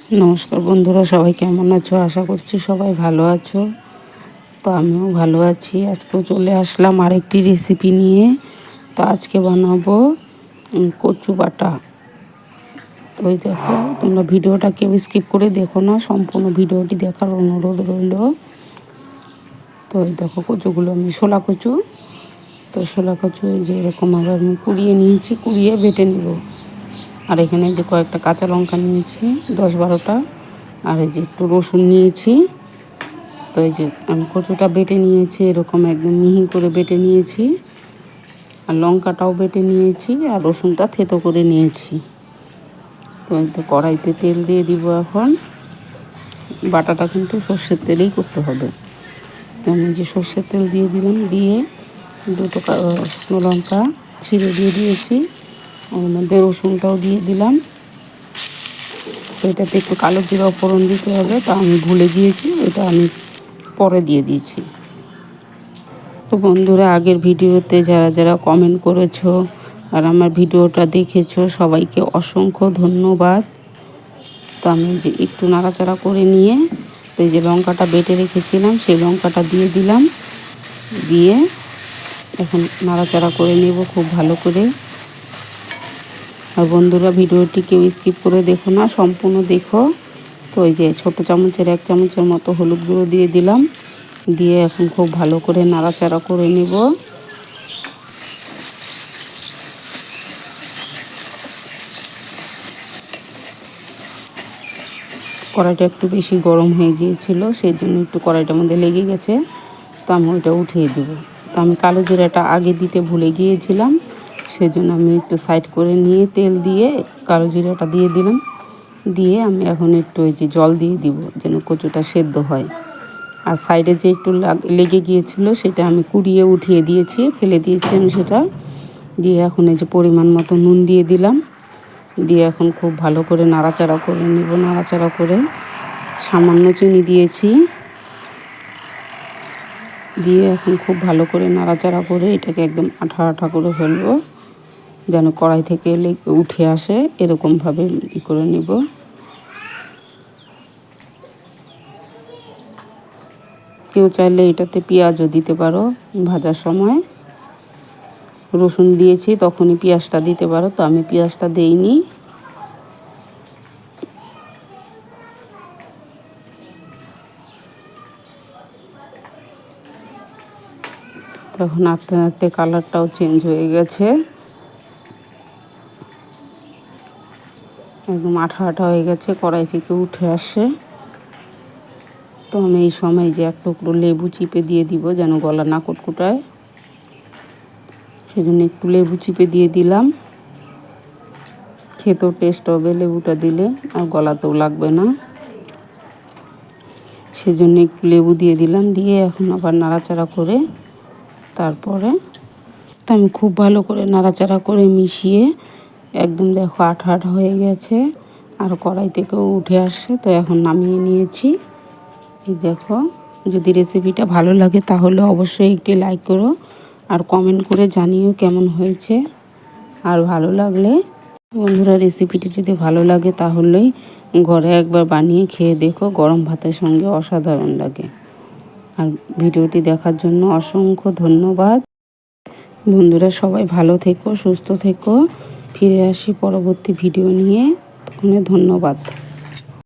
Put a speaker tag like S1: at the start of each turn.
S1: নমস্কার বন্ধুরা, সবাই কেমন আছো? আশা করছি সবাই ভালো আছো। তো আমিও ভালো আছি। আজকেও চলে আসলাম আরেকটি রেসিপি নিয়ে। তো আজকে বানাবো কচু বাটা। তো ওই দেখো, তোমরা ভিডিওটা কেউ স্কিপ করে দেখো না, সম্পূর্ণ ভিডিওটি দেখার অনুরোধ রইল। তো ওই দেখো, কচুগুলো আমি শোলা কচু। তো শোলা কচু এই যে এরকম আবার আমি কুড়িয়ে নিয়েছি, কুড়িয়ে বেটে নেব। আর এখানে যে কয়েকটা কাঁচা লঙ্কা নিয়েছি, দশ বারোটা। আর এই যে একটু রসুন নিয়েছি। তো এই যে আমি কচুটা বেটে নিয়েছি, এরকম একদম মিহি করে বেটে নিয়েছি। আর লঙ্কাটাও বেটে নিয়েছি আর রসুনটা থেতো করে নিয়েছি। তো এই তো কড়াইতে তেল দিয়ে দিব এখন। বাটাটা কিন্তু সর্ষের তেলেই করতে হবে। তো আমি যে সর্ষের তেল দিয়ে দিলাম, দিয়ে দুটো শুকনো লঙ্কা ছিঁড়ে দিয়ে দিয়েছি। ওর মধ্যে রসুনটাও দিয়ে দিলাম। এটাতে একটু কালো জিরা ফোড়ন দিতে হবে, তা আমি ভুলে গিয়েছি, ওটা আমি পরে দিয়ে দিয়েছি তো বন্ধুরা, আগের ভিডিওতে যারা যারা কমেন্ট করেছ আর আমার ভিডিওটা দেখেছ, সবাইকে অসংখ্য ধন্যবাদ। তো আমি যে একটু নাড়াচাড়া করে নিয়ে তো যে লঙ্কাটা বেটে রেখেছিলাম, সেই লঙ্কাটা দিয়ে দিলাম। দিয়ে এখন নাড়াচাড়া করে নেব খুব ভালো করে। আর বন্ধুরা ভিডিওটি কেউ স্কিপ করে দেখো না, সম্পূর্ণ দেখো। তো ওই যে ছোট চামচের এক চামচের মতো হলুদ গুঁড়ো দিয়ে দিলাম। দিয়ে এখন খুব ভালো করে নাড়াচাড়া করে নেব। কড়াইটা একটু বেশি গরম হয়ে গিয়েছিল, সেই জন্য একটু কড়াইটার মধ্যে লেগে গেছে। তো আমি ওইটা উঠিয়ে দেবো। তো আমি কালো জিরাটা আগে দিতে ভুলে গিয়েছিলাম। সেজন্য আমি একটু সাইড করে নিয়ে তেল দিয়ে, কালো জিরাটা দিয়ে দিলাম। দিয়ে আমি এখন একটু ওই যে জল দিয়ে দিব, যেন কচুটা সেদ্ধ হয়। আর সাইডে যে একটু লাগ- গিয়েছিল, সেটা আমি কুড়িয়ে উঠিয়ে দিয়েছি, ফেলে দিয়েছি আমি সেটা। দিয়ে এখন এই যে পরিমাণ মতো নুন দিয়ে দিলাম। দিয়ে এখন খুব ভালো করে নাড়াচাড়া করে নেব, নাড়াচাড়া করে সামান্য চিনি দিয়েছি। দিয়ে এখন খুব ভালো করে নাড়াচাড়া করে এটাকে একদম আঠা আঠা করে ফেলব। যেন কড়াই থেকে উঠে আসে, এরকমভাবে ই করে নেব। কেউ চাইলে এটাতে পেঁয়াজও দিতে পারো ভাজার সময়। রসুন দিয়েছি, তখনই পেঁয়াজটা দিতে পারো, তো আমি পেঁয়াজটা দেইনি। তখন নাড়তে নাড়তে কালারটাও চেঞ্জ হয়ে গেছে। একদম আঠা আঠা হয়ে গেছে, কড়াই থেকে উঠে আসে। তো আমি এই সময় যে এক টুকরো লেবু চিপে দিয়ে দিব যেন গলা না কটকুটায়। সেজন্য একটু লেবু চিপে দিয়ে দিলাম। খেতেও টেস্ট হবে লেবুটা দিলে, আর গলাতেও লাগবে না। সেজন্য একটু লেবু দিয়ে দিলাম, দিয়ে এখন আবার নাড়াচাড়া করে তারপরে তো আমি খুব ভালো করে নাড়াচাড়া করে মিশিয়ে একদম দেখো আঠা আঠা হয়ে গেছে। আর কড়াই থেকেও উঠে আসে, তো এখন নামিয়ে নিয়েছি। এই দেখো, যদি রেসিপিটা ভালো লাগে তাহলে অবশ্যই একটি লাইক করো আর কমেন্ট করে জানিও কেমন হয়েছে। আর ভালো লাগলে, বন্ধুরা রেসিপিটি যদি ভালো লাগে তাহলেই ঘরে একবার বানিয়ে খেয়ে দেখো, গরম ভাতের সঙ্গে অসাধারণ লাগে। আর ভিডিওটি দেখার জন্য অসংখ্য ধন্যবাদ। বন্ধুরা সবাই ভালো থেকো, সুস্থ থেকো। ফিরে আসি পরবর্তী ভিডিও নিয়ে। তখন ধন্যবাদ।